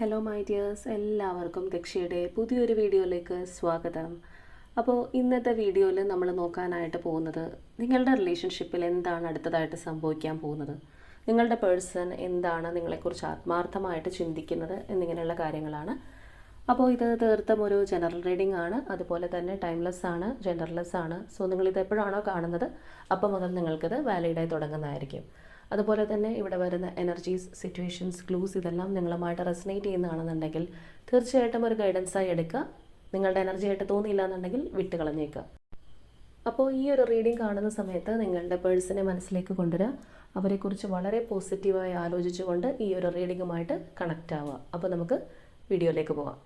Hello my dears എല്ലാവർക്കും ദക്ഷയുടെ പുതിയൊരു വീഡിയോയിലേക്ക് സ്വാഗതം. അപ്പോൾ ഇന്നത്തെ വീഡിയോയിൽ നമ്മൾ നോക്കാനായിട്ട് പോകുന്നത് നിങ്ങളുടെ റിലേഷൻഷിപ്പിൽ എന്താണ് അടുത്തതായിട്ട് സംഭവിക്കാൻ പോകുന്നത്? നിങ്ങളുടെ പേഴ്സൺ എന്താണ് നിങ്ങളെക്കുറിച്ച് ആത്മാർത്ഥമായിട്ട് ചിന്തിക്കുന്നത് എന്നിങ്ങനെയുള്ള കാര്യങ്ങളാണ്. അപ്പോൾ ഇത് തീർത്തും ഒരു ജനറൽ റീഡിംഗ് ആണ്. അതുപോലെ തന്നെ ടൈംലെസ് ആണ് ജെൻഡർലെസ് ആണ്. സോ നിങ്ങളിത് എപ്പോഴാണോ കാണുന്നത് അപ്പോൾ മുതൽ നിങ്ങൾക്കിത് വാലിഡായി തുടങ്ങുന്നതായിരിക്കും. അതുപോലെ തന്നെ ഇവിടെ വരുന്ന എനർജീസ് സിറ്റുവേഷൻസ് ക്ലൂസ് ഇതെല്ലാം നിങ്ങളുമായിട്ട് റെസനേറ്റ് ചെയ്യുന്നതാണെന്നുണ്ടെങ്കിൽ തീർച്ചയായിട്ടും ഒരു ഗൈഡൻസായി എടുക്കുക. നിങ്ങളുടെ എനർജി ആയിട്ട് തോന്നിയില്ല എന്നുണ്ടെങ്കിൽ വിട്ട് കളഞ്ഞേക്കുക അപ്പോൾ ഈ ഒരു റീഡിംഗ് കാണുന്ന സമയത്ത് നിങ്ങളുടെ പേഴ്സണെ മനസ്സിലേക്ക് കൊണ്ടുവരിക. അവരെക്കുറിച്ച് വളരെ പോസിറ്റീവായി ആലോചിച്ചുകൊണ്ട് ഈ ഒരു റീഡിങ്ങുമായിട്ട് കണക്റ്റ് ആവുക. അപ്പോൾ നമുക്ക് വീഡിയോയിലേക്ക് പോവാം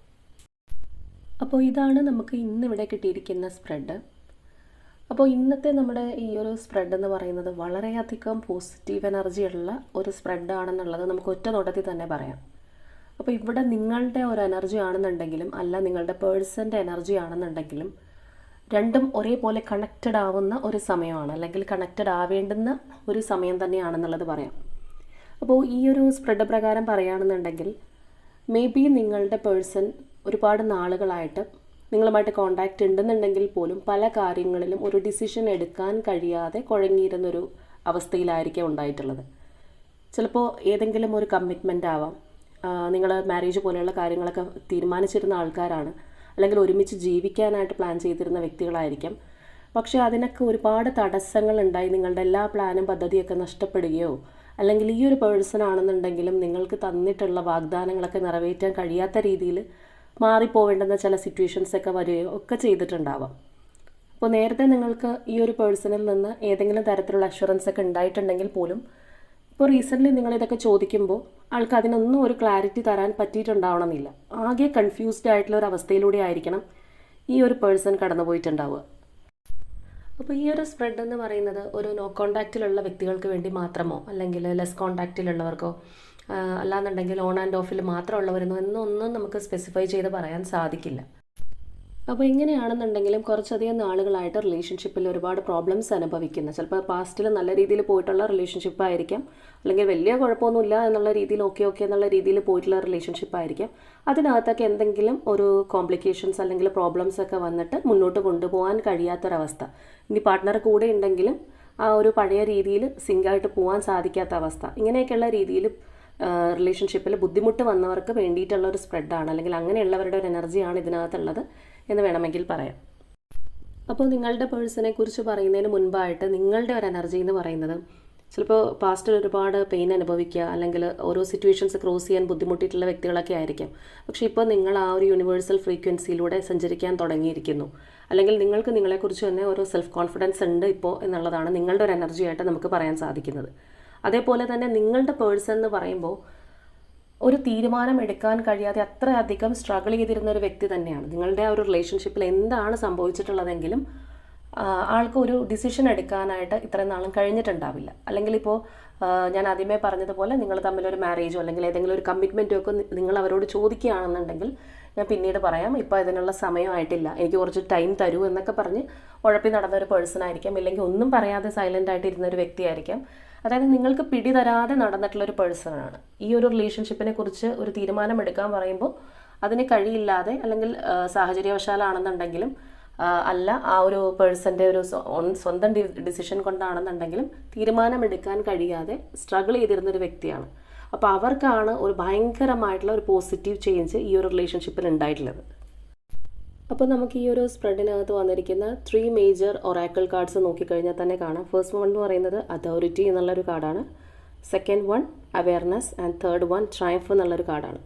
അപ്പോൾ ഇതാണ് നമുക്ക് ഇന്നിവിടെ കിട്ടിയിരിക്കുന്ന സ്പ്രെഡ് അപ്പോൾ ഇന്നത്തെ നമ്മുടെ ഈ ഒരു സ്പ്രെഡ് എന്ന് പറയുന്നത് വളരെയധികം പോസിറ്റീവ് എനർജി ഉള്ള ഒരു സ്പ്രെഡ് ആണെന്നുള്ളത് നമുക്ക് ഒറ്റ നോട്ടത്തിൽ തന്നെ പറയാം. അപ്പോൾ ഇവിടെ നിങ്ങളുടെ ഒരു എനർജി ആണെന്നുണ്ടെങ്കിലും അല്ല നിങ്ങളുടെ പേഴ്സന്റെ എനർജി ആണെന്നുണ്ടെങ്കിലും രണ്ടും ഒരേപോലെ കണക്റ്റഡ് ആവുന്ന ഒരു സമയമാണ് അല്ലെങ്കിൽ കണക്റ്റഡ് ആവേണ്ടുന്ന ഒരു സമയം തന്നെയാണെന്നുള്ളത് പറയാം. അപ്പോൾ ഈ ഒരു സ്പ്രെഡ് പ്രകാരം പറയുകയാണെന്നുണ്ടെങ്കിൽ മേ ബി നിങ്ങളുടെ പേഴ്സൺ ഒരുപാട് നാളുകളായിട്ട് നിങ്ങളുമായിട്ട് കോണ്ടാക്റ്റ് ഉണ്ടെന്നുണ്ടെങ്കിൽ പോലും പല കാര്യങ്ങളിലും ഒരു ഡിസിഷൻ എടുക്കാൻ കഴിയാതെ കുഴങ്ങിയിരുന്നൊരു അവസ്ഥയിലായിരിക്കും ഉണ്ടായിട്ടുള്ളത്. ചിലപ്പോൾ ഏതെങ്കിലും ഒരു കമ്മിറ്റ്മെന്റ് ആവാം. നിങ്ങൾ മാരേജ് പോലെയുള്ള കാര്യങ്ങളൊക്കെ തീരുമാനിച്ചിരുന്ന ആൾക്കാരാണ്. അല്ലെങ്കിൽ ഒരുമിച്ച് ജീവിക്കാനായിട്ട് പ്ലാൻ ചെയ്തിരുന്ന വ്യക്തികളായിരിക്കാം. പക്ഷേ അതിനൊക്കെ ഒരുപാട് തടസ്സങ്ങൾ ഉണ്ടായി നിങ്ങളുടെ എല്ലാ പ്ലാനും പദ്ധതിയൊക്കെ നഷ്ടപ്പെടുകയോ അല്ലെങ്കിൽ ഈ ഒരു പേഴ്സൺ ആണെന്നുണ്ടെങ്കിലും നിങ്ങൾക്ക് തന്നിട്ടുള്ള വാഗ്ദാനങ്ങളൊക്കെ നിറവേറ്റാൻ കഴിയാത്ത രീതിയിൽ മാറിപ്പോവേണ്ടുന്ന ചില സിറ്റുവേഷൻസൊക്കെ വരികയോ ഒക്കെ ചെയ്തിട്ടുണ്ടാവാം. അപ്പോൾ നേരത്തെ നിങ്ങൾക്ക് ഈ ഒരു പേഴ്സണിൽ നിന്ന് ഏതെങ്കിലും തരത്തിലുള്ള അഷുറൻസ് ഒക്കെ ഉണ്ടായിട്ടുണ്ടെങ്കിൽ പോലും ഇപ്പോൾ റീസെന്റ്ലി നിങ്ങളിതൊക്കെ ചോദിക്കുമ്പോൾ ആൾക്ക് അതിനൊന്നും ഒരു ക്ലാരിറ്റി തരാൻ പറ്റിയിട്ടുണ്ടാവണമെന്നില്ല. ആകെ കൺഫ്യൂസ്ഡ് ആയിട്ടുള്ള ഒരു അവസ്ഥയിലൂടെ ആയിരിക്കണം ഈ ഒരു പേഴ്സൺ കടന്നുപോയിട്ടുണ്ടാവുക. അപ്പോൾ ഈ ഒരു സ്പ്രെഡ് എന്ന് പറയുന്നത് ഒരു നോ കോണ്ടാക്റ്റിലുള്ള വ്യക്തികൾക്ക് വേണ്ടി മാത്രമോ അല്ലെങ്കിൽ ലെസ് കോണ്ടാക്റ്റിലുള്ളവർക്കോ അല്ലാന്നുണ്ടെങ്കിൽ ഓൺ ആൻഡ് ഓഫിൽ മാത്രമുള്ളവരെന്നോ എന്നൊന്നും നമുക്ക് സ്പെസിഫൈ ചെയ്ത് പറയാൻ സാധിക്കില്ല. അപ്പോൾ ഇങ്ങനെയാണെന്നുണ്ടെങ്കിലും കുറച്ചധികം നാളുകളായിട്ട് റിലേഷൻഷിപ്പിൽ ഒരുപാട് പ്രോബ്ലംസ് അനുഭവിക്കുന്ന. ചിലപ്പോൾ പാസ്റ്റിൽ നല്ല രീതിയിൽ പോയിട്ടുള്ള റിലേഷൻഷിപ്പ് ആയിരിക്കാം. അല്ലെങ്കിൽ വലിയ കുഴപ്പമൊന്നുമില്ല എന്നുള്ള രീതിയിൽ ഓക്കെ ഓക്കെ എന്നുള്ള രീതിയിൽ പോയിട്ടുള്ള റിലേഷൻഷിപ്പ് ആയിരിക്കാം. അതിനകത്തൊക്കെ എന്തെങ്കിലും ഒരു കോംപ്ലിക്കേഷൻസ് അല്ലെങ്കിൽ പ്രോബ്ലംസ് ഒക്കെ വന്നിട്ട് മുന്നോട്ട് കൊണ്ടുപോകാൻ കഴിയാത്തൊരവസ്ഥ. ഇനി പാർട്ട്ണർ കൂടെ ഉണ്ടെങ്കിലും ആ ഒരു പഴയ രീതിയിൽ സിങ്കായിട്ട് പോകാൻ സാധിക്കാത്ത അവസ്ഥ. ഇങ്ങനെയൊക്കെയുള്ള രീതിയിൽ റിലേഷൻഷിപ്പിൽ ബുദ്ധിമുട്ട് വന്നവർക്ക് വേണ്ടിയിട്ടുള്ള ഒരു സ്പ്രെഡാണ് അല്ലെങ്കിൽ അങ്ങനെയുള്ളവരുടെ ഒരു എനർജിയാണ് ഇതിനകത്തുള്ളത് എന്ന് വേണമെങ്കിൽ പറയാം. അപ്പോൾ നിങ്ങളുടെ പേഴ്സണെ കുറിച്ച് പറയുന്നതിന് മുൻപായിട്ട് നിങ്ങളുടെ ഒരു എനർജി എന്ന് പറയുന്നത് ചിലപ്പോൾ പാസ്റ്റിൽ ഒരുപാട് പെയിൻ അനുഭവിക്കുക അല്ലെങ്കിൽ ഓരോ സിറ്റുവേഷൻസ് ക്രോസ് ചെയ്യാൻ ബുദ്ധിമുട്ടിയിട്ടുള്ള വ്യക്തികളൊക്കെ ആയിരിക്കും. പക്ഷേ ഇപ്പോൾ നിങ്ങൾ ആ ഒരു യൂണിവേഴ്സൽ ഫ്രീക്വൻസിയിലൂടെ സഞ്ചരിക്കാൻ തുടങ്ങിയിരിക്കുന്നു. അല്ലെങ്കിൽ നിങ്ങൾക്ക് നിങ്ങളെക്കുറിച്ച് തന്നെ ഒരു സെൽഫ് കോൺഫിഡൻസ് ഉണ്ട് ഇപ്പോൾ എന്നുള്ളതാണ് നിങ്ങളുടെ ഒരു എനർജി ആയിട്ട് നമുക്ക് പറയാൻ സാധിക്കുന്നത്. അതേപോലെ തന്നെ നിങ്ങളുടെ പേഴ്സൺ എന്ന് പറയുമ്പോൾ ഒരു തീരുമാനം എടുക്കാൻ കഴിയാതെ അത്രയധികം സ്ട്രഗിൾ ചെയ്തിരുന്ന ഒരു വ്യക്തി തന്നെയാണ്. നിങ്ങളുടെ ആ ഒരു റിലേഷൻഷിപ്പിൽ എന്താണ് സംഭവിച്ചിട്ടുള്ളതെങ്കിലും ആൾക്ക് ഒരു ഡിസിഷൻ എടുക്കാനായിട്ട് ഇത്രയും നാളും കഴിഞ്ഞിട്ടുണ്ടാവില്ല. അല്ലെങ്കിൽ ഇപ്പോൾ ഞാൻ ആദ്യമേ പറഞ്ഞതുപോലെ നിങ്ങൾ തമ്മിലൊരു മാരേജോ അല്ലെങ്കിൽ ഏതെങ്കിലും ഒരു കമ്മിറ്റ്മെന്റോ ഒക്കെ നിങ്ങൾ അവരോട് ചോദിക്കുകയാണെന്നുണ്ടെങ്കിൽ ഞാൻ പിന്നീട് പറയാം. ഇപ്പോൾ ഇതിനുള്ള സമയമായിട്ടില്ല എനിക്ക് കുറച്ച് ടൈം തരൂ എന്നൊക്കെ പറഞ്ഞ് ഉഴപ്പി നടന്ന ഒരു പേഴ്സൺ ആയിരിക്കാം. ഇല്ലെങ്കിൽ ഒന്നും പറയാതെ സൈലന്റ് ആയിട്ട് ഇരുന്ന ഒരു വ്യക്തിയായിരിക്കാം അതായത് നിങ്ങൾക്ക് പിടി തരാതെ നടന്നിട്ടുള്ള ഒരു പേഴ്സണാണ് ഈ ഒരു റിലേഷൻഷിപ്പിനെ കുറിച്ച് ഒരു തീരുമാനം എടുക്കാൻ പറയുമ്പോൾ അതിന് കഴിയില്ലാതെ അല്ലെങ്കിൽ സാഹചര്യവശാലാണെന്നുണ്ടെങ്കിലും അല്ല ആ ഒരു പേഴ്സന്റെ ഒരു സ്വന്തം ഡിസിഷൻ കൊണ്ടാണെന്നുണ്ടെങ്കിലും തീരുമാനമെടുക്കാൻ കഴിയാതെ സ്ട്രഗിൾ ചെയ്തിരുന്നൊരു വ്യക്തിയാണ്. അപ്പോൾ അവർക്കാണ് ഒരു ഭയങ്കരമായിട്ടുള്ള ഒരു പോസിറ്റീവ് ചേഞ്ച് ഈ ഒരു റിലേഷൻഷിപ്പിൽ ഉണ്ടായിട്ടുള്ളത് അപ്പോൾ നമുക്ക് ഈ ഒരു സ്പ്രെഡിനകത്ത് വന്നിരിക്കുന്ന ത്രീ മേജർ ഒറാക്കിൾ കാർഡ്സ് നോക്കിക്കഴിഞ്ഞാൽ തന്നെ കാണാം. ഫസ്റ്റ് വൺ എന്ന് പറയുന്നത് അതോറിറ്റി എന്നുള്ളൊരു കാർഡാണ്. Second one awareness and third one triumph എന്നുള്ളൊരു കാർഡാണ്.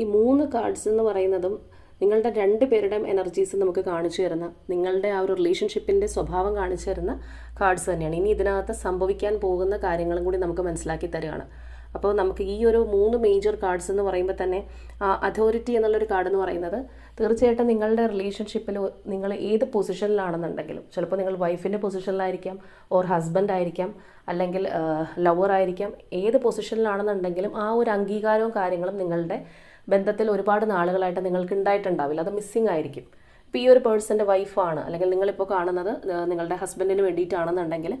ഈ മൂന്ന് കാർഡ്സ് എന്ന് പറയുന്നതും നിങ്ങളുടെ രണ്ട് പേരുടെയും എനർജീസ് നമുക്ക് കാണിച്ചു തരുന്ന നിങ്ങളുടെ ആ ഒരു റിലേഷൻഷിപ്പിന്റെ സ്വഭാവം കാണിച്ചു തരുന്ന കാർഡ്സ് തന്നെയാണ്. ഇനി ഇതിനകത്ത് സംഭവിക്കാൻ പോകുന്ന കാര്യങ്ങളും കൂടി നമുക്ക് മനസ്സിലാക്കി തരികയാണ്. അപ്പോൾ നമുക്ക് ഈ ഒരു മൂന്ന് മേജർ കാർഡ്സ് എന്ന് പറയുമ്പോൾ തന്നെ അതോറിറ്റി എന്നുള്ളൊരു കാർഡ് എന്ന് പറയുന്നത് തീർച്ചയായിട്ടും നിങ്ങളുടെ റിലേഷൻഷിപ്പിൽ നിങ്ങൾ ഏത് പൊസിഷനിലാണെന്നുണ്ടെങ്കിലും ചിലപ്പോൾ നിങ്ങൾ വൈഫിന്റെ പൊസിഷനിലായിരിക്കാം ഓർ ഹസ്ബൻഡ് ആയിരിക്കാം അല്ലെങ്കിൽ ലവർ ആയിരിക്കാം ഏത് പൊസിഷനിലാണെന്നുണ്ടെങ്കിലും ആ ഒരു അംഗീകാരവും കാര്യങ്ങളും നിങ്ങളുടെ ബന്ധത്തിൽ ഒരുപാട് നാളുകളായിട്ട് നിങ്ങൾക്ക് ഉണ്ടായിട്ടുണ്ടാവില്ല. അത് മിസ്സിംഗ് ആയിരിക്കും. ഇപ്പോൾ ഈ ഒരു പേഴ്സന്റെ വൈഫാണ് അല്ലെങ്കിൽ നിങ്ങളിപ്പോൾ കാണുന്നത് നിങ്ങളുടെ ഹസ്ബൻഡിന് വേണ്ടിയിട്ടാണെന്നുണ്ടെങ്കിൽ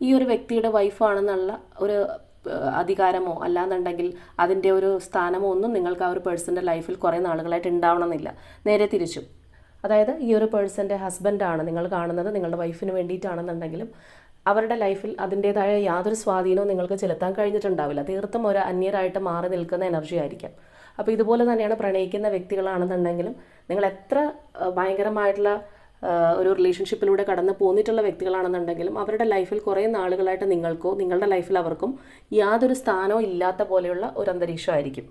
ഈ ഒരു വ്യക്തിയുടെ വൈഫാണെന്നുള്ള ഒരു അധികാരമോ അല്ലാന്നുണ്ടെങ്കിൽ അതിന്റെ ഒരു സ്ഥാനമോ ഒന്നും നിങ്ങൾക്ക് ആ ഒരു പേഴ്സന്റെ ലൈഫിൽ കുറേ നാളുകളായിട്ട് ഉണ്ടാവണമെന്നില്ല. നേരെ തിരിച്ചും. അതായത് ഈ ഒരു പേഴ്സന്റെ ഹസ്ബൻഡാണ് നിങ്ങൾ കാണുന്നത് നിങ്ങളുടെ വൈഫിന് വേണ്ടിയിട്ടാണെന്നുണ്ടെങ്കിലും അവരുടെ ലൈഫിൽ അതിന്റേതായ യാതൊരു സ്വാധീനവും നിങ്ങൾക്ക് ചെലുത്താൻ കഴിഞ്ഞിട്ടുണ്ടാവില്ല. തീർത്തും ഒരു അന്യരായിട്ട് മാറി നിൽക്കുന്ന എനർജി ആയിരിക്കാം. അപ്പോൾ ഇതുപോലെ തന്നെയാണ് പ്രണയിക്കുന്ന വ്യക്തികളാണെന്നുണ്ടെങ്കിലും നിങ്ങൾ എത്ര ഭയങ്കരമായിട്ടുള്ള ഒരു റിലേഷൻഷിപ്പിലൂടെ കടന്നു പോന്നിട്ടുള്ള വ്യക്തികളാണെന്നുണ്ടെങ്കിലും അവരുടെ ലൈഫിൽ കുറേ നാളുകളായിട്ട് നിങ്ങൾക്കോ നിങ്ങളുടെ ലൈഫിൽ അവർക്കും യാതൊരു സ്ഥാനവും ഇല്ലാത്ത പോലെയുള്ള ഒരു അന്തരീക്ഷമായിരിക്കും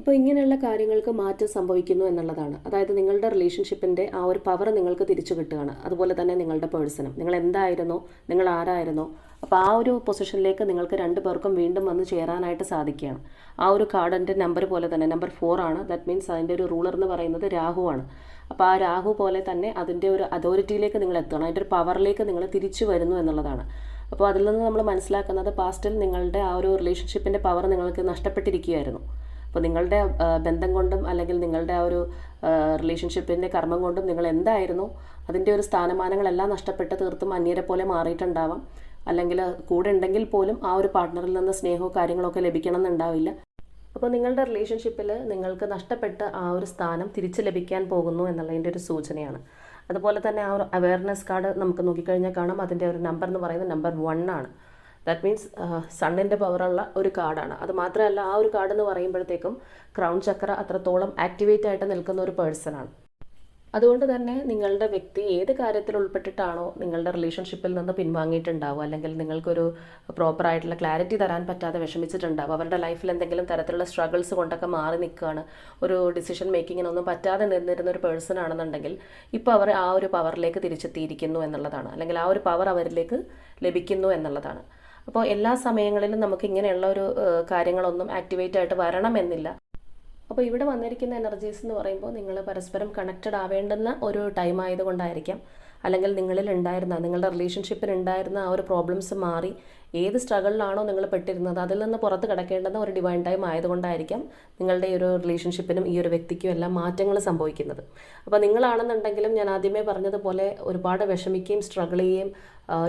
അപ്പോൾ ഇങ്ങനെയുള്ള കാര്യങ്ങൾക്ക് മാറ്റം സംഭവിക്കുന്നു എന്നുള്ളതാണ്. അതായത് നിങ്ങളുടെ റിലേഷൻഷിപ്പിന്റെ ആ ഒരു പവർ നിങ്ങൾക്ക് തിരിച്ചു കിട്ടുകയാണ്. അതുപോലെ തന്നെ നിങ്ങളുടെ പേഴ്സണും നിങ്ങൾ എന്തായിരുന്നോ നിങ്ങൾ ആരായിരുന്നോ അപ്പോൾ ആ ഒരു പൊസിഷനിലേക്ക് നിങ്ങൾക്ക് രണ്ട് പേർക്കും വീണ്ടും വന്ന് ചേരാനായിട്ട് സാധിക്കുകയാണ്. ആ ഒരു കാർഡിന്റെ നമ്പർ പോലെ തന്നെ നമ്പർ ഫോർ ആണ്. ദാറ്റ് മീൻസ് അതിന്റെ ഒരു റൂളർ എന്ന് പറയുന്നത് രാഹുവാണ്. അപ്പോൾ ആ രാഹു പോലെ തന്നെ അതിന്റെ ഒരു അതോറിറ്റിയിലേക്ക് നിങ്ങൾ എത്തണം. അതിന്റെ ഒരു പവറിലേക്ക് നിങ്ങൾ തിരിച്ചു വരുന്നു എന്നുള്ളതാണ്. അപ്പോൾ അതിൽ നിന്ന് നമ്മൾ മനസ്സിലാക്കുന്നത് പാസ്റ്റിൽ നിങ്ങളുടെ ആ ഒരു റിലേഷൻഷിപ്പിന്റെ പവർ നിങ്ങൾക്ക് നഷ്ടപ്പെട്ടിരിക്കുകയായിരുന്നു. അപ്പോൾ നിങ്ങളുടെ ബന്ധം കൊണ്ടും അല്ലെങ്കിൽ നിങ്ങളുടെ ആ ഒരു റിലേഷൻഷിപ്പിന്റെ കർമ്മം കൊണ്ടും നിങ്ങൾ എന്തായിരുന്നു? അതിന്റെ ഒരു സ്ഥാനമാനങ്ങളെല്ലാം നഷ്ടപ്പെട്ട് തീർത്തും അന്യരെ പോലെ മാറിയിട്ടുണ്ടാവാം. അല്ലെങ്കിൽ കൂടെ ഉണ്ടെങ്കിൽ പോലും ആ ഒരു പാർട്ട്ണറിൽ നിന്ന് സ്നേഹവും കാര്യങ്ങളൊക്കെ ലഭിക്കണം എന്നുണ്ടാവില്ല അപ്പോൾ നിങ്ങളുടെ റിലേഷൻഷിപ്പിൽ നിങ്ങൾക്ക് നഷ്ടപ്പെട്ട ആ ഒരു സ്ഥാനം തിരിച്ചു ലഭിക്കാൻ പോകുന്നു എന്നുള്ളതിന്റെ ഒരു സൂചനയാണ്. അതുപോലെ തന്നെ ആ ഒരു അവയർനെസ് കാർഡ് നമുക്ക് നോക്കിക്കഴിഞ്ഞാൽ കാണാം. അതിന്റെ ഒരു നമ്പർ എന്ന് പറയുന്നത് നമ്പർ വൺ ആണ്. ദാറ്റ് മീൻസ് സണ്ണിന്റെ പവറുള്ള ഒരു കാർഡാണ് അത് മാത്രമല്ല ആ ഒരു കാർഡ് എന്ന് പറയുമ്പോഴത്തേക്കും ക്രൗൺ ചക്ര അത്രത്തോളം ആക്ടിവേറ്റ് ആയിട്ട് നിൽക്കുന്ന ഒരു പേഴ്സണാണ് അതുകൊണ്ട് തന്നെ നിങ്ങളുടെ വ്യക്തി ഏത് കാര്യത്തിൽ ഉൾപ്പെട്ടിട്ടാണോ നിങ്ങളുടെ റിലേഷൻഷിപ്പിൽ നിന്ന് പിൻവാങ്ങിയിട്ടുണ്ടാവും അല്ലെങ്കിൽ നിങ്ങൾക്കൊരു പ്രോപ്പർ ആയിട്ടുള്ള ക്ലാരിറ്റി തരാൻ പറ്റാതെ വിഷമിച്ചിട്ടുണ്ടാവും അവരുടെ ലൈഫിൽ എന്തെങ്കിലും തരത്തിലുള്ള സ്ട്രഗിൾസ് കൊണ്ടൊക്കെ മാറി നിൽക്കുകയാണ് ഒരു ഡിസിഷൻ മേക്കിങ്ങിനൊന്നും പറ്റാതെ നിന്നിരുന്ന ഒരു പേഴ്സൺ ആണെന്നുണ്ടെങ്കിൽ ഇപ്പോൾ അവർ ആ ഒരു പവറിലേക്ക് തിരിച്ചെത്തിയിരിക്കുന്നു എന്നുള്ളതാണ് അല്ലെങ്കിൽ ആ ഒരു പവർ അവരിലേക്ക് ലഭിക്കുന്നു എന്നുള്ളതാണ്. അപ്പോൾ എല്ലാ സമയങ്ങളിലും നമുക്ക് ഇങ്ങനെയുള്ള ഒരു കാര്യങ്ങളൊന്നും ആക്ടിവേറ്റ് ആയിട്ട് വരണമെന്നില്ല. അപ്പോൾ ഇവിടെ വന്നിരിക്കുന്ന എനർജീസ് എന്ന് പറയുമ്പോൾ നിങ്ങൾ പരസ്പരം കണക്റ്റഡ് ആവേണ്ടുന്ന ഒരു ടൈം ആയതുകൊണ്ടായിരിക്കാം. അല്ലെങ്കിൽ നിങ്ങളിൽ ഉണ്ടായിരുന്ന നിങ്ങളുടെ റിലേഷൻഷിപ്പിൽ ഉണ്ടായിരുന്ന ആ ഒരു പ്രോബ്ലംസ് മാറി. ഏത് സ്ട്രഗിളിലാണോ നിങ്ങൾ പെട്ടിരുന്നത് അതിൽ നിന്ന് പുറത്ത് കിടക്കേണ്ടത് ഒരു ഡിവൈൻ ടൈം ആയതുകൊണ്ടായിരിക്കാം നിങ്ങളുടെ ഈ ഒരു റിലേഷൻഷിപ്പിനും ഈ ഒരു വ്യക്തിക്കും എല്ലാം മാറ്റങ്ങൾ സംഭവിക്കുന്നത്. അപ്പോൾ നിങ്ങളാണെന്നുണ്ടെങ്കിലും ഞാൻ ആദ്യമേ പറഞ്ഞതുപോലെ ഒരുപാട് വിഷമിക്കുകയും സ്ട്രഗിൾ ചെയ്യുകയും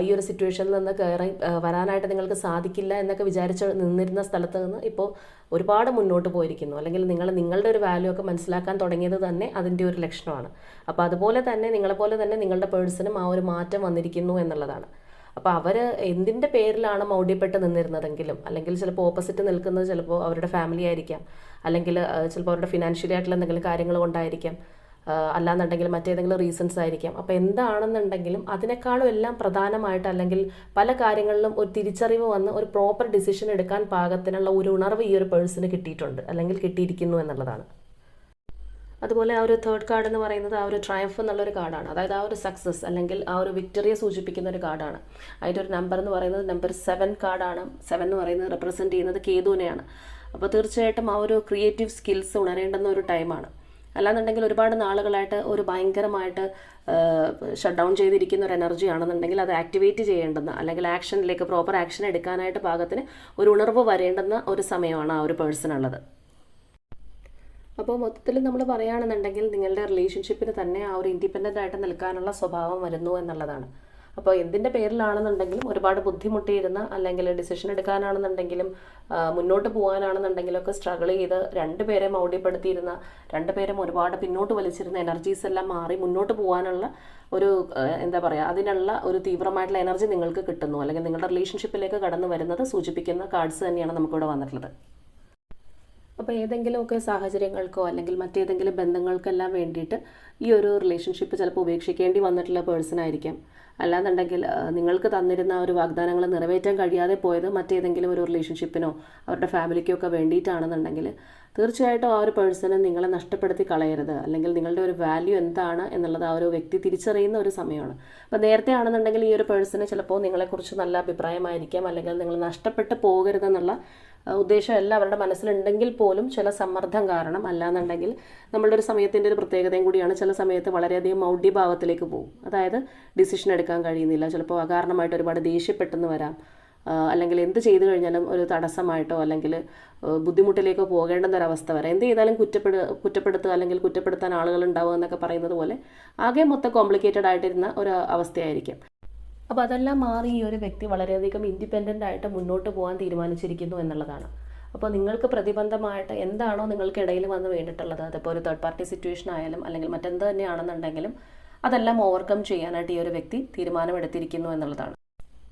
ഈ ഒരു സിറ്റുവേഷനിൽ നിന്ന് കയറി വരാനായിട്ട് നിങ്ങൾക്ക് സാധിക്കില്ല എന്നൊക്കെ വിചാരിച്ച് നിന്നിരുന്ന സ്ഥലത്ത് നിന്ന് ഇപ്പോൾ ഒരുപാട് മുന്നോട്ട് പോയിരിക്കുന്നു. അല്ലെങ്കിൽ നിങ്ങൾ നിങ്ങളുടെ ഒരു വാല്യൂ ഒക്കെ മനസ്സിലാക്കാൻ തുടങ്ങിയത് തന്നെ അതിന്റെ ഒരു ലക്ഷണമാണ്. അപ്പോൾ അതുപോലെ തന്നെ നിങ്ങളെപ്പോലെ തന്നെ നിങ്ങളുടെ പേഴ്സണും ആ ഒരു മാറ്റം വന്നിരിക്കുന്നു എന്നുള്ളതാണ്. അപ്പോൾ അവർ എന്തിന്റെ പേരിലാണ് മൗഢ്യപ്പെട്ട് നിന്നിരുന്നതെങ്കിലും അല്ലെങ്കിൽ ചിലപ്പോൾ ഓപ്പോസിറ്റ് നിൽക്കുന്നത് ചിലപ്പോൾ അവരുടെ ഫാമിലി ആയിരിക്കാം അല്ലെങ്കിൽ ചിലപ്പോൾ അവരുടെ ഫിനാൻഷ്യലി ആയിട്ടുള്ള എന്തെങ്കിലും കാര്യങ്ങൾ കൊണ്ടായിരിക്കാം അല്ലാന്നുണ്ടെങ്കിൽ മറ്റേതെങ്കിലും റീസൺസ് ആയിരിക്കാം. അപ്പോൾ എന്താണെന്നുണ്ടെങ്കിലും അതിനേക്കാളും എല്ലാം പ്രധാനമായിട്ട് അല്ലെങ്കിൽ പല കാര്യങ്ങളിലും ഒരു തിരിച്ചറിവ് വന്ന് ഒരു പ്രോപ്പർ ഡിസിഷൻ എടുക്കാൻ പാകത്തിനുള്ള ഒരു ഉണർവ് ഈ ഒരു പേഴ്സണ് കിട്ടിയിട്ടുണ്ട് അല്ലെങ്കിൽ കിട്ടിയിരിക്കുന്നു എന്നുള്ളതാണ്. അതുപോലെ ആ ഒരു തേർഡ് കാർഡ് എന്ന് പറയുന്നത് ആ ഒരു ട്രയംഫ് എന്നുള്ളൊരു കാർഡാണ് അതായത് ആ ഒരു സക്സസ് അല്ലെങ്കിൽ ആ ഒരു വിക്ടറിയെ സൂചിപ്പിക്കുന്ന ഒരു കാർഡാണ് അതിന്റെ ഒരു നമ്പർ എന്ന് പറയുന്നത് നമ്പർ സെവൻ കാർഡാണ് സെവൻ എന്ന് പറയുന്നത് റെപ്രസെന്റ് ചെയ്യുന്നത് കേതുവിനെയാണ്. അപ്പോൾ തീർച്ചയായിട്ടും ആ ഒരു ക്രിയേറ്റീവ് സ്കിൽസ് ഉണരേണ്ടുന്ന ഒരു ടൈമാണ് അല്ലാന്നുണ്ടെങ്കിൽ ഒരുപാട് നാളുകളായിട്ട് ഒരു ഭയങ്കരമായിട്ട് ഷട്ട് ഡൗൺ ചെയ്തിരിക്കുന്ന ഒരു എനർജി ആണെന്നുണ്ടെങ്കിൽ അത് ആക്ടിവേറ്റ് ചെയ്യേണ്ടുന്ന അല്ലെങ്കിൽ ആക്ഷനിലേക്ക് പ്രോപ്പർ ആക്ഷൻ എടുക്കാനായിട്ട് പാകത്തിന് ഒരു ഉണർവ് വരേണ്ടുന്ന ഒരു സമയമാണ് ആ ഒരു പേഴ്സൺ ഉള്ളത്. അപ്പോൾ മൊത്തത്തിൽ നമ്മൾ പറയുകയാണെന്നുണ്ടെങ്കിൽ നിങ്ങളുടെ റിലേഷൻഷിപ്പിന് തന്നെ ആ ഒരു ഇൻഡിപെൻഡന്റ് ആയിട്ട് നിൽക്കാനുള്ള സ്വഭാവം വരുന്നു എന്നുള്ളതാണ്. അപ്പോൾ എന്തിന്റെ പേരിലാണെന്നുണ്ടെങ്കിലും ഒരുപാട് ബുദ്ധിമുട്ടിയിരുന്ന അല്ലെങ്കിൽ ഡിസിഷൻ എടുക്കാനാണെന്നുണ്ടെങ്കിലും മുന്നോട്ട് പോകാനാണെന്നുണ്ടെങ്കിലും ഒക്കെ സ്ട്രഗിൾ ചെയ്ത് രണ്ടുപേരെ മൗഢ്യപ്പെടുത്തിയിരുന്ന രണ്ടുപേരും ഒരുപാട് പിന്നോട്ട് വലിച്ചിരുന്ന എനർജീസ് എല്ലാം മാറി മുന്നോട്ട് പോകാനുള്ള ഒരു എന്താ പറയുക അതിനുള്ള ഒരു തീവ്രമായിട്ടുള്ള എനർജി നിങ്ങൾക്ക് കിട്ടുന്നു. അല്ലെങ്കിൽ നിങ്ങളുടെ റിലേഷൻഷിപ്പിലേക്ക് കടന്നു വരുന്നത് സൂചിപ്പിക്കുന്ന കാർഡ്സ് തന്നെയാണ് നമുക്കിവിടെ വന്നിട്ടുള്ളത്. അപ്പോൾ ഏതെങ്കിലുമൊക്കെ സാഹചര്യങ്ങൾക്കോ അല്ലെങ്കിൽ മറ്റേതെങ്കിലും ബന്ധങ്ങൾക്കെല്ലാം വേണ്ടിയിട്ട് ഈ ഒരു റിലേഷൻഷിപ്പ് ചിലപ്പോൾ ഉപേക്ഷിക്കേണ്ടി വന്നിട്ടുള്ള പേഴ്സൺ ആയിരിക്കാം. അല്ലാന്നുണ്ടെങ്കിൽ നിങ്ങൾക്ക് തന്നിരുന്ന ഒരു വാഗ്ദാനങ്ങൾ നിറവേറ്റാൻ കഴിയാതെ പോയത് മറ്റേതെങ്കിലും ഒരു റിലേഷൻഷിപ്പിനോ അവരുടെ ഫാമിലിക്കോ ഒക്കെ വേണ്ടിയിട്ടാണെന്നുണ്ടെങ്കിൽ തീർച്ചയായിട്ടും ആ ഒരു പേഴ്സണെ നിങ്ങളെ നഷ്ടപ്പെടുത്തി കളയരുത്. അല്ലെങ്കിൽ നിങ്ങളുടെ ഒരു വാല്യൂ എന്താണ് എന്നുള്ളത് ആ ഒരു വ്യക്തി തിരിച്ചറിയുന്ന ഒരു സമയമാണ്. അപ്പോൾ നേരത്തെ ആണെന്നുണ്ടെങ്കിൽ ഈ ഒരു പേഴ്സണെ ചിലപ്പോൾ നിങ്ങളെക്കുറിച്ച് നല്ല അഭിപ്രായമായിരിക്കാം. അല്ലെങ്കിൽ നിങ്ങൾ നഷ്ടപ്പെട്ട് പോകരുതെന്നുള്ള ഉദ്ദേശം എല്ലാം അവരുടെ മനസ്സിലുണ്ടെങ്കിൽ പോലും ചില സമ്മർദ്ദം കാരണം അല്ലാന്നുണ്ടെങ്കിൽ നമ്മളുടെ ഒരു സമയത്തിന്റെ ഒരു പ്രത്യേകതയും കൂടിയാണ് ചില സമയത്ത് വളരെയധികം മൗഢ്യഭാവത്തിലേക്ക് പോകും. അതായത് ഡിസിഷൻ എടുക്കാൻ കഴിയുന്നില്ല. ചിലപ്പോൾ അകാരണമായിട്ട് ഒരുപാട് ദേഷ്യപ്പെട്ടെന്ന് വരാം. അല്ലെങ്കിൽ എന്ത് ചെയ്തു കഴിഞ്ഞാലും ഒരു തടസ്സമായിട്ടോ അല്ലെങ്കിൽ ബുദ്ധിമുട്ടിലേക്കോ പോകേണ്ടെന്നൊരവസ്ഥ വരെ. എന്ത് ചെയ്താലും കുറ്റപ്പെടു കുറ്റപ്പെടുത്തുക അല്ലെങ്കിൽ കുറ്റപ്പെടുത്താൻ ആളുകൾ ഉണ്ടാവുക എന്നൊക്കെ പറയുന്നത് പോലെ ആകെ മൊത്തം കോംപ്ലിക്കേറ്റഡ് ആയിട്ടിരുന്ന ഒരു അവസ്ഥയായിരിക്കും. അപ്പോൾ അതെല്ലാം മാറി ഈ ഒരു വ്യക്തി വളരെയധികം ഇൻഡിപെൻഡന്റ് ആയിട്ട് മുന്നോട്ട് പോകാൻ തീരുമാനിച്ചിരിക്കുന്നു എന്നുള്ളതാണ്. അപ്പോൾ നിങ്ങൾക്ക് പ്രതിബന്ധമായിട്ട് എന്താണോ നിങ്ങൾക്ക് ഇടയിൽ വന്ന് വേണ്ടിയിട്ടുള്ളത്? അതിപ്പോൾ ഒരു തേർഡ് പാർട്ടി സിറ്റുവേഷൻ ആയാലും അല്ലെങ്കിൽ മറ്റെന്ത് തന്നെയാണെന്നുണ്ടെങ്കിലും അതെല്ലാം ഓവർകം ചെയ്യാനായിട്ട് ഈ ഒരു വ്യക്തി തീരുമാനമെടുത്തിരിക്കുന്നു എന്നുള്ളതാണ്.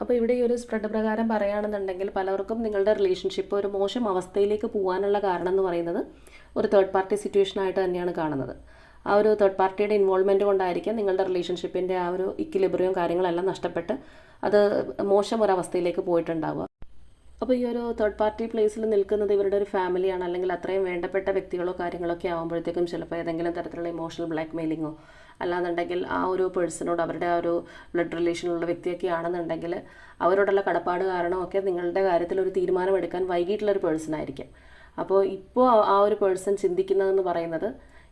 അപ്പോൾ ഇവിടെ ഈ ഒരു സ്പ്രെഡ് പ്രകാരം പറയുകയാണെന്നുണ്ടെങ്കിൽ പലർക്കും നിങ്ങളുടെ റിലേഷൻഷിപ്പ് ഒരു മോശം അവസ്ഥയിലേക്ക് പോകാനുള്ള കാരണം എന്ന് പറയുന്നത് ഒരു തേർഡ് പാർട്ടി സിറ്റുവേഷൻ ആയിട്ട് തന്നെയാണ് കാണുന്നത്. ആ ഒരു തേർഡ് പാർട്ടിയുടെ ഇൻവോൾവ്മെന്റ് കൊണ്ടായിരിക്കാം നിങ്ങളുടെ റിലേഷൻഷിപ്പിന്റെ ആ ഒരു ഇക്വിലിബ്രിയം കാര്യങ്ങളെല്ലാം നഷ്ടപ്പെട്ട് അത് മോശം ഒരു അവസ്ഥയിലേക്ക് പോയിട്ടുണ്ടാവുക. അപ്പോൾ ഈ ഒരു തേർഡ് പാർട്ടി പ്ലേസിൽ നിൽക്കുന്നത് ഇവരുടെ ഒരു ഫാമിലിയാണ് അല്ലെങ്കിൽ അത്രയും വേണ്ടപ്പെട്ട വ്യക്തികളോ കാര്യങ്ങളൊക്കെ ആകുമ്പോഴത്തേക്കും ചിലപ്പോൾ ഏതെങ്കിലും തരത്തിലുള്ള ഇമോഷണൽ ബ്ലാക്ക് മെയിലിങ്ങോ അല്ലാന്നുണ്ടെങ്കിൽ ആ ഒരു പേഴ്സണോട് അവരുടെ ആ ഒരു ബ്ലഡ് റിലേഷനുള്ള വ്യക്തിയൊക്കെ ആണെന്നുണ്ടെങ്കിൽ അവരോടുള്ള കടപ്പാട് കാരണമൊക്കെ നിങ്ങളുടെ കാര്യത്തിൽ ഒരു തീരുമാനമെടുക്കാൻ വൈകിട്ടുള്ളൊരു പേഴ്സൺ ആയിരിക്കും. അപ്പോൾ ഇപ്പോൾ ആ ഒരു പേഴ്സൺ ചിന്തിക്കുന്നതെന്ന് പറയുന്നത്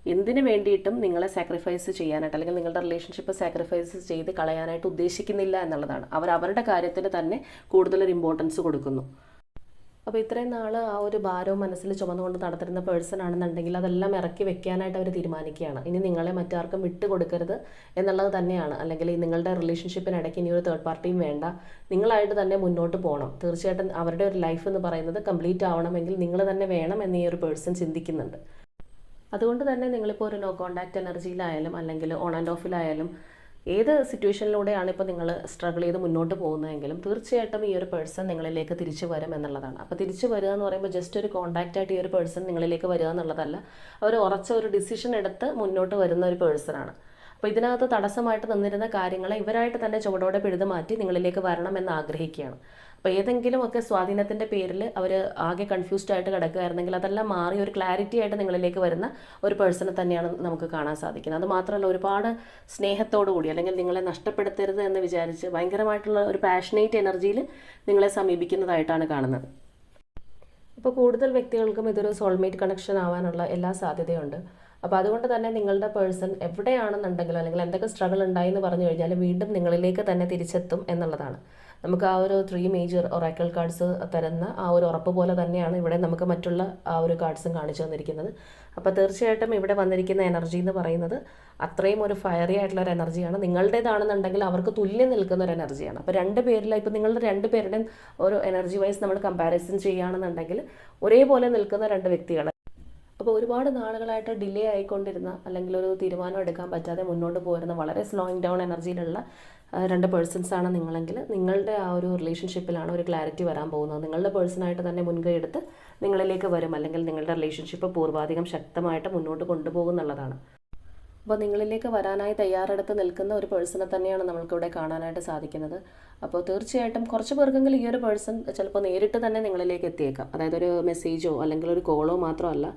എന്തിനു വേണ്ടിയിട്ടും നിങ്ങളെ സാക്രിഫൈസ് ചെയ്യാനായിട്ട് അല്ലെങ്കിൽ നിങ്ങളുടെ റിലേഷൻഷിപ്പ് സാക്രിഫൈസ് ചെയ്ത് കളയാനായിട്ട് ഉദ്ദേശിക്കുന്നില്ല എന്നുള്ളതാണ്. അവർ അവരുടെ കാര്യത്തിന് തന്നെ കൂടുതലൊരു ഇമ്പോർട്ടൻസ് കൊടുക്കുന്നു. അപ്പോൾ ഇത്രയും നാൾ ആ ഒരു ഭാരവും മനസ്സിൽ ചുമന്നുകൊണ്ട് നടത്തിരുന്ന പേഴ്സൺ ആണെന്നുണ്ടെങ്കിൽ അതെല്ലാം ഇറക്കി വെക്കാനായിട്ട് അവർ തീരുമാനിക്കുകയാണ്. ഇനി നിങ്ങളെ മറ്റാർക്കും വിട്ട് കൊടുക്കരുത് എന്നുള്ളത് തന്നെയാണ്. അല്ലെങ്കിൽ നിങ്ങളുടെ റിലേഷൻഷിപ്പിനിടയ്ക്ക് ഇനി ഒരു തേർഡ് പാർട്ടിയും വേണ്ട. നിങ്ങളായിട്ട് തന്നെ മുന്നോട്ട് പോകണം. തീർച്ചയായിട്ടും അവരുടെ ഒരു ലൈഫ് എന്ന് പറയുന്നത് കംപ്ലീറ്റ് ആവണമെങ്കിൽ നിങ്ങൾ തന്നെ വേണം എന്ന് ഈ ഒരു പേഴ്സൺ ചിന്തിക്കുന്നുണ്ട്. അതുകൊണ്ട് തന്നെ നിങ്ങളിപ്പോൾ ഒരു നോ കോണ്ടാക്ട് എനർജിയിലായാലും അല്ലെങ്കിൽ ഓൺ ആൻഡ് ഓഫിലായാലും ഏത് സിറ്റുവേഷനിലൂടെയാണ് ഇപ്പോൾ നിങ്ങൾ സ്ട്രഗിൾ ചെയ്ത് മുന്നോട്ട് പോകുന്നതെങ്കിലും തീർച്ചയായിട്ടും ഈ ഒരു പേഴ്സൺ നിങ്ങളിലേക്ക് തിരിച്ചു വരും എന്നുള്ളതാണ്. അപ്പോൾ തിരിച്ചു വരിക എന്ന് പറയുമ്പോൾ ജസ്റ്റ് ഒരു കോൺടാക്റ്റ് ആയിട്ട് ഈ ഒരു പേഴ്സൺ നിങ്ങളിലേക്ക് വരിക എന്നുള്ളതല്ല. അവർ ഉറച്ച ഒരു ഡിസിഷൻ എടുത്ത് മുന്നോട്ട് വരുന്ന ഒരു പേഴ്സണാണ് അപ്പോൾ ഇതിനകത്ത് തടസ്സമായിട്ട് നിന്നിരുന്ന കാര്യങ്ങളെ ഇവരായിട്ട് തന്നെ ചുവടോടെ പിഴുതു മാറ്റി നിങ്ങളിലേക്ക് വരണം എന്ന് ആഗ്രഹിക്കുകയാണ്. അപ്പോൾ ഏതെങ്കിലുമൊക്കെ സ്വാധീനത്തിന്റെ പേരിൽ അവർ ആകെ കൺഫ്യൂസ്ഡ് ആയിട്ട് കിടക്കുകയായിരുന്നെങ്കിൽ അതെല്ലാം മാറി ഒരു ക്ലാരിറ്റി ആയിട്ട് നിങ്ങളിലേക്ക് വരുന്ന ഒരു പേഴ്സണെ തന്നെയാണ് നമുക്ക് കാണാൻ സാധിക്കുന്നത്. അത് മാത്രമല്ല ഒരുപാട് സ്നേഹത്തോടു കൂടി അല്ലെങ്കിൽ നിങ്ങളെ നഷ്ടപ്പെടുത്തരുത് എന്ന് വിചാരിച്ച് ഭയങ്കരമായിട്ടുള്ള ഒരു പാഷനേറ്റ് എനർജിയിൽ നിങ്ങളെ സമീപിക്കുന്നതായിട്ടാണ് കാണുന്നത്. അപ്പോൾ കൂടുതൽ വ്യക്തികൾക്കും ഇതൊരു സോൾമേറ്റ് കണക്ഷൻ ആവാനുള്ള എല്ലാ സാധ്യതയുണ്ട്. അപ്പോൾ അതുകൊണ്ട് തന്നെ നിങ്ങളുടെ പേഴ്സൺ എവിടെയാണെന്നുണ്ടെങ്കിലും അല്ലെങ്കിൽ എന്തൊക്കെ സ്ട്രഗിൾ ഉണ്ടായി എന്ന് പറഞ്ഞു കഴിഞ്ഞാൽ വീണ്ടും നിങ്ങളിലേക്ക് തന്നെ തിരിച്ചെത്തും എന്നുള്ളതാണ്. നമുക്ക് ആ ഒരു ത്രീ മേജർ ഒറാക്കൽ കാർഡ്സ് തരുന്ന ആ ഒരു ഉറപ്പ് പോലെ തന്നെയാണ് ഇവിടെ നമുക്ക് മറ്റുള്ള ആ ഒരു കാർഡ്സും കാണിച്ചു തന്നിരിക്കുന്നത്. അപ്പോൾ തീർച്ചയായിട്ടും ഇവിടെ വന്നിരിക്കുന്ന എനർജി എന്ന് പറയുന്നത് അത്രയും ഒരു ഫയറി ആയിട്ടുള്ള ഒരു എനർജിയാണ് നിങ്ങളുടേതാണെന്നുണ്ടെങ്കിൽ അവർക്ക് തുല്യം നിൽക്കുന്ന ഒരു എനർജിയാണ് അപ്പോൾ രണ്ട് പേരിൽ ഇപ്പോൾ നിങ്ങളുടെ രണ്ട് പേരുടെയും ഒരു എനർജി വൈസ് നമ്മൾ കമ്പാരിസൺ ചെയ്യുകയാണെന്നുണ്ടെങ്കിൽ ഒരേപോലെ നിൽക്കുന്ന രണ്ട് വ്യക്തികൾ അപ്പോൾ ഒരുപാട് നാളുകളായിട്ട് ഡിലേ ആയിക്കൊണ്ടിരുന്ന അല്ലെങ്കിൽ ഒരു തീരുമാനം എടുക്കാൻ പറ്റാതെ മുന്നോട്ട് പോരുന്ന വളരെ സ്ലോയിങ് ഡൗൺ എനർജിയിലുള്ള രണ്ട് പേഴ്സൺസ് ആണ് നിങ്ങളെങ്കിൽ നിങ്ങളുടെ ആ ഒരു റിലേഷൻഷിപ്പിലാണ് ഒരു ക്ലാരിറ്റി വരാൻ പോകുന്നത്. നിങ്ങളുടെ പേഴ്സണായിട്ട് തന്നെ മുൻകൈ എടുത്ത് നിങ്ങളിലേക്ക് വരും. അല്ലെങ്കിൽ നിങ്ങളുടെ റിലേഷൻഷിപ്പ് പൂർവാധികം ശക്തമായിട്ട് മുന്നോട്ട് കൊണ്ടുപോകുന്നുള്ളതാണ് അപ്പോൾ നിങ്ങളിലേക്ക് വരാനായി തയ്യാറെടുത്ത് നിൽക്കുന്ന ഒരു പേഴ്സണെ തന്നെയാണ് നമ്മൾക്കിവിടെ കാണാനായിട്ട് സാധിക്കുന്നത്. അപ്പോൾ തീർച്ചയായിട്ടും കുറച്ച് പേർക്കെങ്കിലും ഈ ഒരു പേഴ്സൺ ചിലപ്പോൾ നേരിട്ട് തന്നെ നിങ്ങളിലേക്ക് എത്തിയേക്കാം. അതായത് ഒരു മെസ്സേജോ അല്ലെങ്കിൽ ഒരു കോളോ മാത്രമല്ല.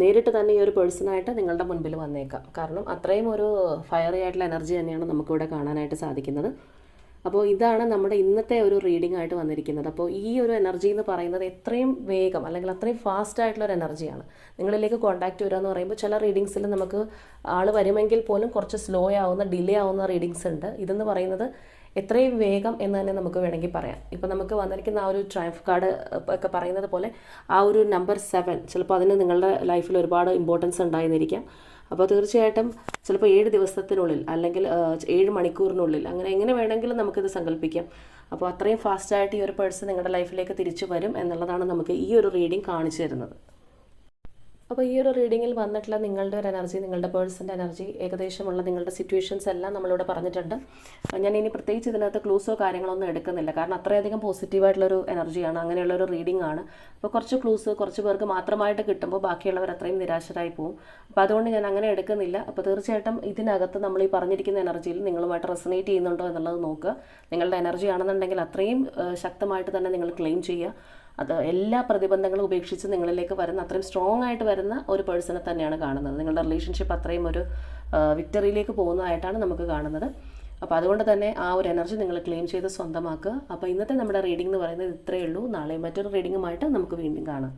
നേരിട്ട് തന്നെ ഈ ഒരു പേഴ്സണായിട്ട് നിങ്ങളുടെ മുൻപിൽ വന്നേക്കാം. കാരണം അത്രയും ഒരു ഫയറി ആയിട്ടുള്ള എനർജി തന്നെയാണ് നമുക്കിവിടെ കാണാനായിട്ട് സാധിക്കുന്നത്. അപ്പോൾ ഇതാണ് നമ്മുടെ ഇന്നത്തെ ഒരു റീഡിംഗ് ആയിട്ട് വന്നിരിക്കുന്നത്. അപ്പോൾ ഈ ഒരു എനർജി എന്ന് പറയുന്നത് എത്രയും വേഗം അല്ലെങ്കിൽ അത്രയും ഫാസ്റ്റ് ആയിട്ടുള്ള ഒരു എനർജിയാണ് നിങ്ങളിലേക്ക് കോൺടാക്റ്റ് വരിക എന്ന് പറയുമ്പോൾ ചില റീഡിങ്സിൽ നമുക്ക് ആൾ വരുമെങ്കിൽ പോലും കുറച്ച് സ്ലോ ആവുന്ന ഡിലേ ആവുന്ന റീഡിങ്സ് ഉണ്ട്. ഇതെന്ന് പറയുന്നത് എത്രയും വേഗം എന്ന് തന്നെ നമുക്ക് വേണമെങ്കിൽ പറയാം. ഇപ്പോൾ നമുക്ക് വന്നിരിക്കുന്ന ആ ഒരു ട്രയംഫ് കാർഡ് ഒക്കെ പറയുന്നത് പോലെ ആ ഒരു നമ്പർ സെവൻ ചിലപ്പോൾ അതിന് നിങ്ങളുടെ ലൈഫിൽ ഒരുപാട് ഇമ്പോർട്ടൻസ് ഉണ്ടായിരുന്നിരിക്കാം. അപ്പോൾ തീർച്ചയായിട്ടും ചിലപ്പോൾ ഏഴ് ദിവസത്തിനുള്ളിൽ അല്ലെങ്കിൽ ഏഴ് മണിക്കൂറിനുള്ളിൽ അങ്ങനെ എങ്ങനെ വേണമെങ്കിലും നമുക്കിത് സങ്കല്പിക്കാം. അപ്പോൾ അത്രയും ഫാസ്റ്റായിട്ട് ഈ ഒരു പേഴ്സൺ നിങ്ങളുടെ ലൈഫിലേക്ക് തിരിച്ചു വരും എന്നുള്ളതാണ് നമുക്ക് ഈ ഒരു റീഡിംഗ് കാണിച്ചു തരുന്നത്. അപ്പോൾ ഈ ഒരു റീഡിങ്ങിൽ വന്നിട്ടുള്ള നിങ്ങളുടെ ഒരു എനർജി നിങ്ങളുടെ പേഴ്സന്റെ എനർജി ഏകദേശമുള്ള നിങ്ങളുടെ സിറ്റുവേഷൻസ് എല്ലാം നമ്മളിവിടെ പറഞ്ഞിട്ടുണ്ട്. ഞാൻ ഇനി പ്രത്യേകിച്ച് ഇതിനകത്ത് ക്ലൂസോ കാര്യങ്ങളൊന്നും എടുക്കുന്നില്ല. കാരണം അത്രയധികം പോസിറ്റീവായിട്ടുള്ളൊരു എനർജിയാണ് അങ്ങനെയുള്ളൊരു റീഡിംഗ് ആണ്. അപ്പോൾ കുറച്ച് ക്ലൂസ് കുറച്ച് പേർക്ക് മാത്രമായിട്ട് കിട്ടുമ്പോൾ ബാക്കിയുള്ളവർ അത്രയും നിരാശരായി പോകും അപ്പോൾ അതുകൊണ്ട് ഞാൻ അങ്ങനെ എടുക്കുന്നില്ല. അപ്പോൾ തീർച്ചയായിട്ടും ഇതിനകത്ത് നമ്മൾ ഈ പറഞ്ഞിരിക്കുന്ന എനർജിയിൽ നിങ്ങളുമായിട്ട് റെസനേറ്റ് ചെയ്യുന്നുണ്ടോ എന്നുള്ളത് നോക്കുക. നിങ്ങളുടെ എനർജി ആണെന്നുണ്ടെങ്കിൽ അത്രയും ശക്തമായിട്ട് തന്നെ നിങ്ങൾ ക്ലെയിം ചെയ്യുക. അത് എല്ലാ പ്രതിബന്ധങ്ങളും ഉപേക്ഷിച്ച് നിങ്ങളിലേക്ക് വരുന്ന അത്രയും സ്ട്രോങ് ആയിട്ട് വരുന്ന ഒരു പേഴ്സണെ തന്നെയാണ് കാണുന്നത്. നിങ്ങളുടെ റിലേഷൻഷിപ്പ് അത്രയും ഒരു വിക്ടറിയിലേക്ക് പോകുന്നതായിട്ടാണ് നമുക്ക് കാണുന്നത്. അപ്പോൾ അതുകൊണ്ട് തന്നെ ആ ഒരു എനർജി നിങ്ങൾ ക്ലെയിം ചെയ്ത് സ്വന്തമാക്കുക. അപ്പോൾ ഇന്നത്തെ നമ്മുടെ റീഡിംഗ് എന്ന് പറയുന്നത് ഇത്രയേ ഉള്ളൂ. നാളെ മറ്റൊരു റീഡിങ്ങുമായിട്ട് നമുക്ക് വീണ്ടും കാണാം.